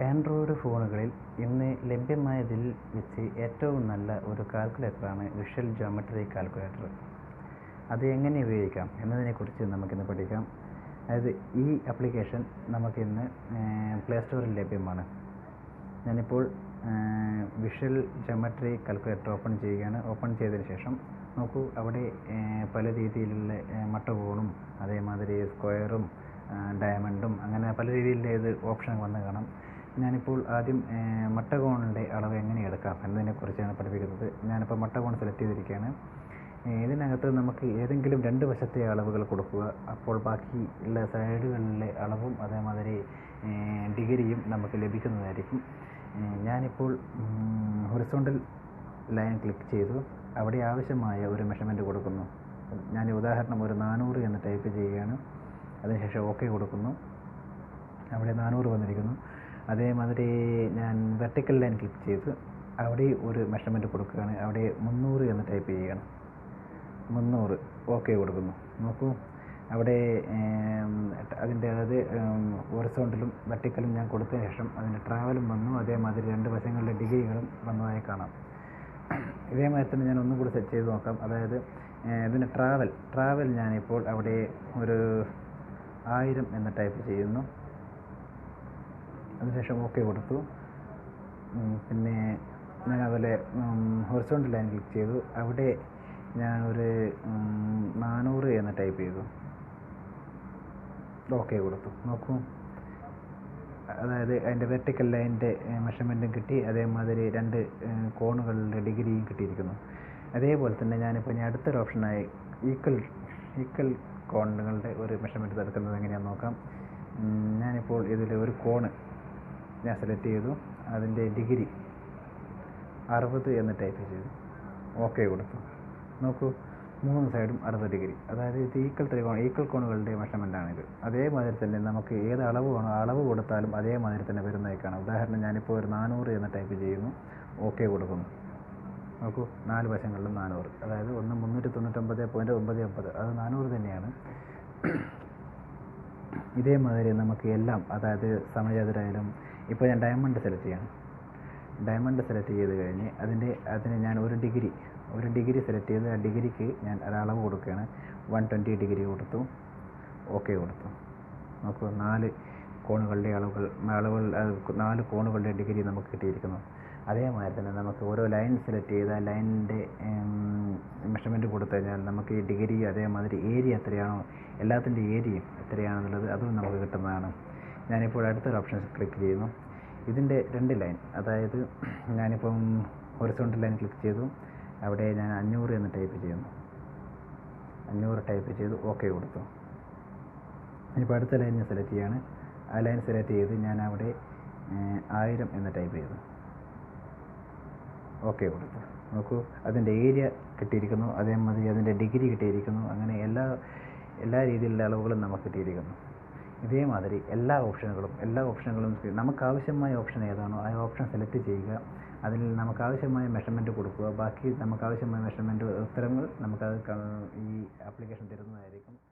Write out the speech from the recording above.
Android ഫോണുകളിൽ ഇന്ന് ലഭ്യമായതിൽ വെച്ച് ഏറ്റവും നല്ല ഒരു കാൽക്കുലേറ്ററാണ് വിഷ്വൽ ജോമെട്രി കാൽക്കുലേറ്റർ. അത് എങ്ങനെ ഉപയോഗിക്കാം എന്നതിനെക്കുറിച്ച് നമുക്കിന്ന് പഠിക്കാം. അതായത് ഈ ആപ്ലിക്കേഷൻ നമുക്കിന്ന് പ്ലേ സ്റ്റോറിൽ ലഭ്യമാണ്. ഞാനിപ്പോൾ വിഷ്വൽ ജോമെട്രി കാൽക്കുലേറ്റർ ഓപ്പൺ ചെയ്യുകയാണ്. ഓപ്പൺ ചെയ്തതിന് ശേഷം നോക്കൂ അവിടെ പല രീതിയിലുള്ള മട്ടകോണും അതേമാതിരി സ്ക്വയറും ഡയമണ്ടും അങ്ങനെ പല രീതിയിലുള്ള ഇത് ഓപ്ഷൻ വന്ന് കാണാം. ഞാനിപ്പോൾ ആദ്യം മട്ടകോണിന്റെ അളവ് എങ്ങനെ എടുക്കാം എന്നതിനെക്കുറിച്ചാണ് പഠിപ്പിക്കുന്നത്. ഞാനിപ്പോൾ മട്ടകോൺ സെലക്ട് ചെയ്തിരിക്കുകയാണ്. ഇതിനകത്ത് നമുക്ക് ഏതെങ്കിലും രണ്ട് വശത്തെ അളവുകൾ കൊടുക്കുക. അപ്പോൾ ബാക്കി ഉള്ള സൈഡുകളിലെ അളവും അതേമാതിരി ഡിഗ്രിയും നമുക്ക് ലഭിക്കുന്നതായിരിക്കും. ഞാനിപ്പോൾ ഹൊറിസോണ്ടൽ ലൈൻ ക്ലിക്ക് ചെയ്തു. അവിടെ ആവശ്യമായ ഒരു മെഷർമെന്റ് കൊടുക്കുന്നു. ഞാൻ ഉദാഹരണം ഒരു നാനൂറ് എന്ന് ടൈപ്പ് ചെയ്യുകയാണ്. അതിനുശേഷം ഓക്കെ കൊടുക്കുന്നു. അവിടെ നാനൂറ് വന്നിരിക്കുന്നു. അതേമാതിരി ഞാൻ വെർട്ടിക്കൽ ലൈൻ ക്ലിക്ക് ചെയ്ത് അവിടെ ഒരു മെഷർമെന്റ് കൊടുക്കുകയാണ്. അവിടെ മുന്നൂറ് എന്ന് ടൈപ്പ് ചെയ്യുകയാണ്. മുന്നൂറ്. ഓക്കെ കൊടുക്കുന്നു. നോക്കൂ. അവിടെ അതിന്റെ അതായത് ഹൊറിസോണ്ടലും വെർട്ടിക്കലും ഞാൻ കൊടുത്ത ശേഷം അതിന്റെ ട്രാവലും വന്നു. അതേമാതിരി രണ്ട് വശങ്ങളിലെ ഡിഗ്രികളും വന്നതായി കാണാം. ഇതേമാതിരി തന്നെ ഞാൻ ഒന്നും കൂടി സെറ്റ് ചെയ്ത് നോക്കാം. അതായത് ഇതിന്റെ ട്രാവൽ ട്രാവൽ ഞാനിപ്പോൾ അവിടെ ഒരു ആയിരം എന്ന് ടൈപ്പ് ചെയ്യുന്നു. അതിനുശേഷം ഓക്കെ കൊടുത്തു. പിന്നെ ഞാൻ അതുപോലെ ഹൊറിസോണ്ടൽ ലൈൻ ക്ലിക്ക് ചെയ്തു. അവിടെ ഞാൻ ഒരു നാനൂറ് എന്ന് ടൈപ്പ് ചെയ്തു. ഓക്കെ കൊടുത്തു. നോക്കൂ. അതായത് അതിന്റെ വെർട്ടിക്കൽ ലൈനിന്റെ മെഷർമെന്റും കിട്ടി. അതേമാതിരി രണ്ട് കോണുകളുടെ ഡിഗ്രിയും കിട്ടിയിരിക്കുന്നു. അതേപോലെ തന്നെ ഞാനിപ്പോൾ ഇനി അടുത്തൊരു ഓപ്ഷനായി ഈക്വൽ ഈക്വൽ കോണുകളുടെ ഒരു മെഷർമെന്റ് എടുക്കുന്നത് എങ്ങനെയാണെന്ന് നോക്കാം. ഞാനിപ്പോൾ ഇതിൽ ഒരു കോണ് ഞാൻ സെലക്ട് ചെയ്തു. അതിന്റെ ഡിഗ്രി അറുപത് എന്ന് ടൈപ്പ് ചെയ്തു. ഓക്കെ കൊടുത്തു. നോക്കൂ മൂന്ന് സൈഡും അറുപത് ഡിഗ്രി അതായത് ഇത് ഈക്വൽ ത്രികോണം ഈക്വൽ കോണുകളുടെ മെഷർമെന്റാണിത് അതേമാതിരി തന്നെ നമുക്ക് ഏത് അളവ് വേണോ അളവ് കൊടുത്താലും അതേമാതിരി തന്നെ വരുന്നേക്കാണ് കാണാം ഉദാഹരണം ഞാനിപ്പോൾ ഒരു നാനൂറ് എന്ന് ടൈപ്പ് ചെയ്യുന്നു. ഓക്കെ കൊടുക്കുന്നു. നോക്കൂ നാല് വശങ്ങളിലും നാനൂറ്. അതായത് ഒന്ന് മുന്നൂറ്റി തൊണ്ണൂറ്റൊമ്പത് പോയിന്റ് ഒമ്പത് ഒമ്പത്. അത് നാനൂറ് തന്നെയാണ്. ഇതേമാതിരി നമുക്ക് എല്ലാം അതായത് സമചതുരായാലും ഇപ്പോൾ ഞാൻ ഡയമണ്ട് സെലക്ട് ചെയ്യണം. ഡയമണ്ട് സെലക്ട് ചെയ്ത് കഴിഞ്ഞ് അതിന്റെ അതിന് ഞാൻ ഒരു ഡിഗ്രി ഒരു ഡിഗ്രി സെലക്ട് ചെയ്ത് ആ ഡിഗ്രിക്ക് ഞാൻ ഒരളവ് കൊടുക്കുകയാണ്. വൺ ട്വന്റി ഡിഗ്രി കൊടുത്തു. ഓക്കെ കൊടുത്തു. നോക്കൂ നാല് കോണുകളുടെ അളവുകൾ അളവുകൾ നാല് കോണുകളുടെ ഡിഗ്രി നമുക്ക് കിട്ടിയിരിക്കുന്നു. അതേമാതിരി തന്നെ നമുക്ക് ഓരോ ലൈൻ സെലക്ട് ചെയ്ത് ലൈനിന്റെ മെഷർമെന്റ് കൊടുത്തു കഴിഞ്ഞാൽ നമുക്ക് ഈ ഡിഗ്രി അതേമാതിരി ഏരിയ എത്രയാണോ എല്ലാത്തിന്റെ ഏരിയയും എത്രയാണെന്നുള്ളത് അതും നമുക്ക് കിട്ടുന്നതാണ്. ഞാനിപ്പോൾ അടുത്തൊരു ഓപ്ഷൻ ക്ലിക്ക് ചെയ്യുന്നു. ഇതിന്റെ രണ്ട് ലൈൻ അതായത് ഞാനിപ്പം ഹൊറിസോണ്ടൽ ലൈൻ ക്ലിക്ക് ചെയ്തു. അവിടെ ഞാൻ അഞ്ഞൂറ് എന്ന് ടൈപ്പ് ചെയ്യുന്നു. അഞ്ഞൂറ് ടൈപ്പ് ചെയ്ത് ഓക്കെ കൊടുത്തു. ഇനിയിപ്പോൾ അടുത്ത ലൈൻ ഞാൻ സെലക്ട് ചെയ്യാണ്. ആ ലൈൻ സെലക്ട് ചെയ്ത് ഞാൻ അവിടെ ആയിരം എന്ന് ടൈപ്പ് ചെയ്തു. ഓക്കെ കൊടുത്തു. നോക്കൂ അതിന്റെ ഏരിയ കിട്ടിയിരിക്കുന്നു അതേമാതിരി അതിന്റെ ഡിഗ്രി കിട്ടിയിരിക്കുന്നു അങ്ങനെ എല്ലാ എല്ലാ രീതിയിലുള്ള അളവുകളും നമുക്ക് കിട്ടിയിരിക്കുന്നു. ഇതേമാതിരി എല്ലാ ഓപ്ഷനുകളും എല്ലാ ഓപ്ഷനുകളും നമുക്ക് ആവശ്യമായ ഓപ്ഷൻ ഏതാണോ ആ ഓപ്ഷൻ സെലക്ട് ചെയ്യുക. അതിൽ നമുക്ക് ആവശ്യമായ മെഷർമെന്റ് കൊടുക്കുക. ബാക്കി നമുക്ക് ആവശ്യമായ മെഷർമെന്റ് ഉത്തരങ്ങൾ നമുക്കത് ഈ ആപ്ലിക്കേഷൻ തരുന്നതായിരിക്കും.